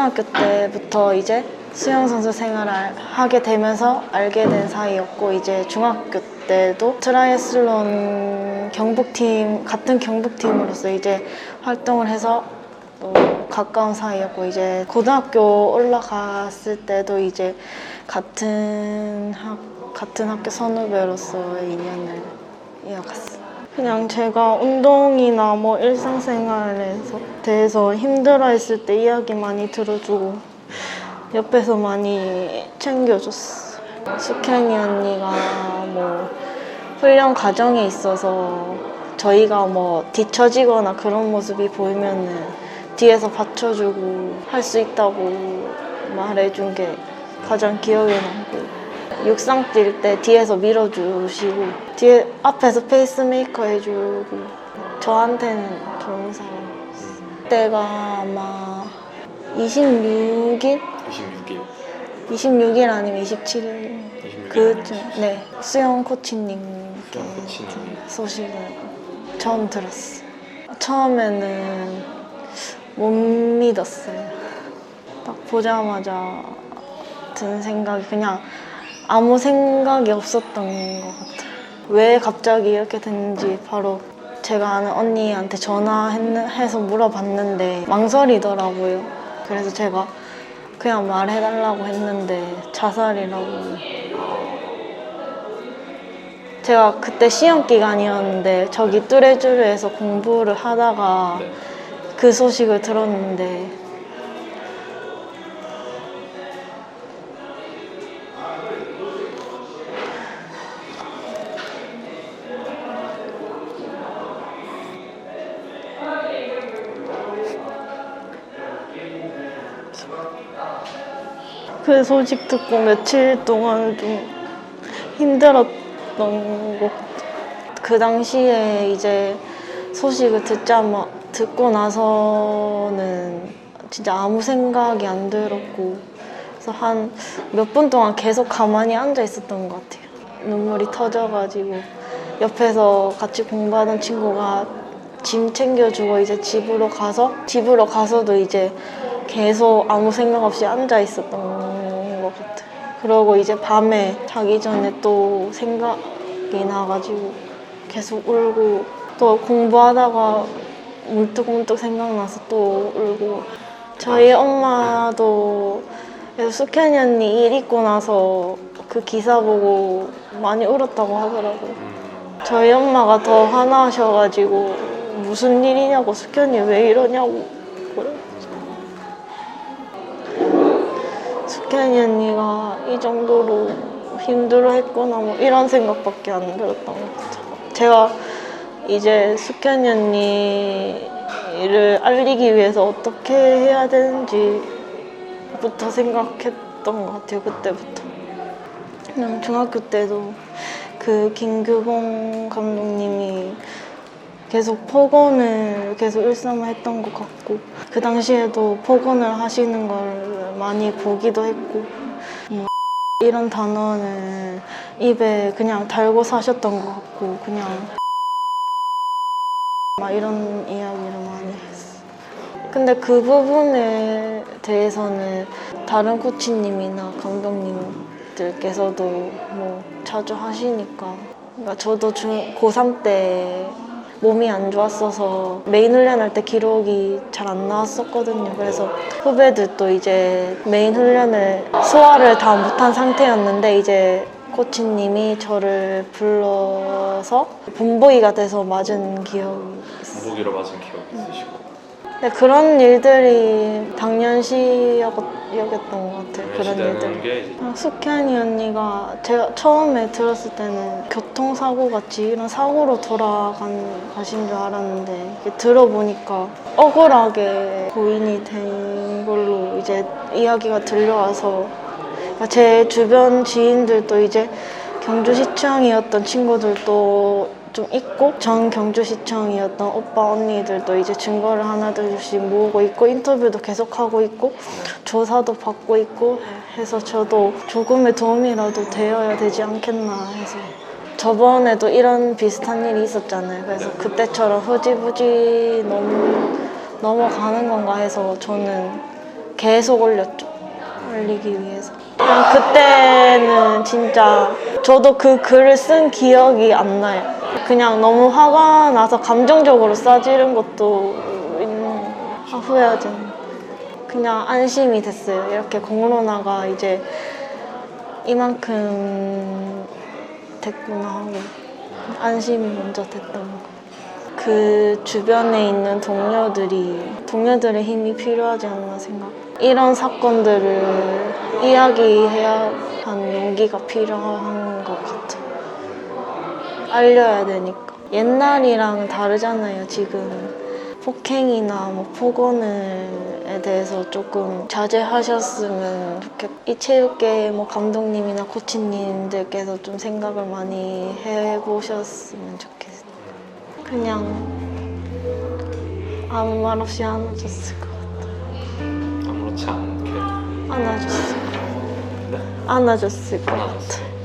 초등학교 때부터 이제 수영 선수 생활을 하게 되면서 알게 된 사이였고 이제 중학교 때도 트라이애슬론 경북팀 같은 경북팀으로서 이제 활동을 해서 또 가까운 사이였고 이제 고등학교 올라갔을 때도 이제 같은 학 같은 학교 선후배로서의 인연을 이어갔어요. 그냥 제가 운동이나 뭐 일상생활에서 대해서 힘들어했을 때 이야기 많이 들어주고 옆에서 많이 챙겨줬어요. 수현이 언니가 뭐 훈련 과정에 있어서 저희가 뭐 뒤처지거나 그런 모습이 보이면은 뒤에서 받쳐주고 할 수 있다고 말해준 게 가장 기억에 남고 육상 뛸 때 뒤에서 밀어주시고 뒤에 앞에서 페이스메이커 해주고 저한테는 좋은 사람이었어요. 그때가 아마 26일? 26일 26일 아니면 27일 26일 그쯤 네 수영 코치님께 수영. 소식을 처음 들었어요. 처음에는 못 믿었어요. 딱 보자마자 든 생각이 그냥 아무 생각이 없었던 것 같아요. 왜 갑자기 이렇게 됐는지 바로 제가 아는 언니한테 전화해서 물어봤는데 망설이더라고요. 그래서 제가 그냥 말해달라고 했는데 자살이라고. 제가 그때 시험 기간이었는데 저기 뚜레쥬르에서 공부를 하다가 네. 그 소식을 들었는데 그 소식 듣고 며칠 동안 좀 힘들었던 것. 그 당시에 이제 소식을 듣자마 듣고 나서는 진짜 아무 생각이 안 들었고 그래서 한 몇 분 동안 계속 가만히 앉아 있었던 것 같아요. 눈물이 터져가지고 옆에서 같이 공부하던 친구가 짐 챙겨주고 이제 집으로 가서 집으로 가서도 이제 계속 아무 생각 없이 앉아 있었던 것 같아요. 그러고 이제 밤에 자기 전에 또 생각이 나가지고 계속 울고 또 공부하다가 문득문득 생각나서 또 울고 저희 엄마도 숙현이 언니 일 있고 나서 그 기사 보고 많이 울었다고 하더라고요. 음, 저희 엄마가 더 화나셔가지고 무슨 일이냐고 숙현이 왜 이러냐고 숙현이 언니가 이 정도로 힘들어 했구나 뭐 이런 생각밖에 안 들었던 것 같아요. 제가 이제 숙현이 언니를 알리기 위해서 어떻게 해야 되는지부터 생각했던 것 같아요 그때부터. 그냥 중학교 때도 그 김규봉 감독님이 계속 폭언을 계속 일삼아 했던 것 같고 그 당시에도 폭언을 하시는 걸 많이 보기도 했고 뭐 이런 단어는 입에 그냥 달고 사셨던 것 같고 그냥 막 이런 이야기를 많이 했어요. 근데 그 부분에 대해서는 다른 코치님이나 감독님들께서도 뭐 자주 하시니까 그러니까 저도 중, 고3 때 몸이 안 좋았어서 메인 훈련할 때 기록이 잘 안 나왔었거든요. 그래서 후배들도 이제 메인 훈련을 소화를 다 못한 상태였는데 이제 코치님이 저를 불러서 본보기가 돼서 맞은 기억이 있어요. 무보기로 맞은 기억 있으시고 근데 그런 일들이 당연시였던 것 같아요. 그런 시대는 일들이. 게 아, 숙현이 언니가 제가 처음에 들었을 때는 교통사고 같이 이런 사고로 돌아간 가신 줄 알았는데 들어보니까 억울하게 고인이 된 걸로 이제 이야기가 들려와서 그러니까 제 주변 지인들도 이제 경주시청이었던 친구들도 좀 있고 전 경주시청이었던 오빠 언니들도 이제 증거를 하나 둘씩 모으고 있고 인터뷰도 계속 하고 있고 조사도 받고 있고 해서 저도 조금의 도움이라도 되어야 되지 않겠나 해서 저번에도 이런 비슷한 일이 있었잖아요. 그래서 그때처럼 흐지부지 넘, 넘어가는 건가 해서 저는 계속 올렸죠. 올리기 위해서. 그냥 그때는 진짜 저도 그 글을 쓴 기억이 안 나요. 그냥 너무 화가 나서 감정적으로 싸지른 것도 있는, 아, 후회하지. 그냥 안심이 됐어요. 이렇게 공로나가 이제 이만큼 됐구나 하고 안심이 먼저 됐던 거. 그 주변에 있는 동료들이 동료들의 힘이 필요하지 않나 생각. 이런 사건들을 이야기해야 하는 용기가 필요한 것 같아. 알려야 되니까. 옛날이랑 다르잖아요, 지금. 폭행이나 뭐 폭언에 대해서 조금 자제하셨으면 좋겠. 이 체육계 뭐 감독님이나 코치님들께서 좀 생각을 많이 해보셨으면 좋겠어. 그냥 아무 말 없이 안아줬을 것 같아. 아무렇지 않게 안아줬을 것 같아. 네? 안아줬을 것 안아줬어요. 같아.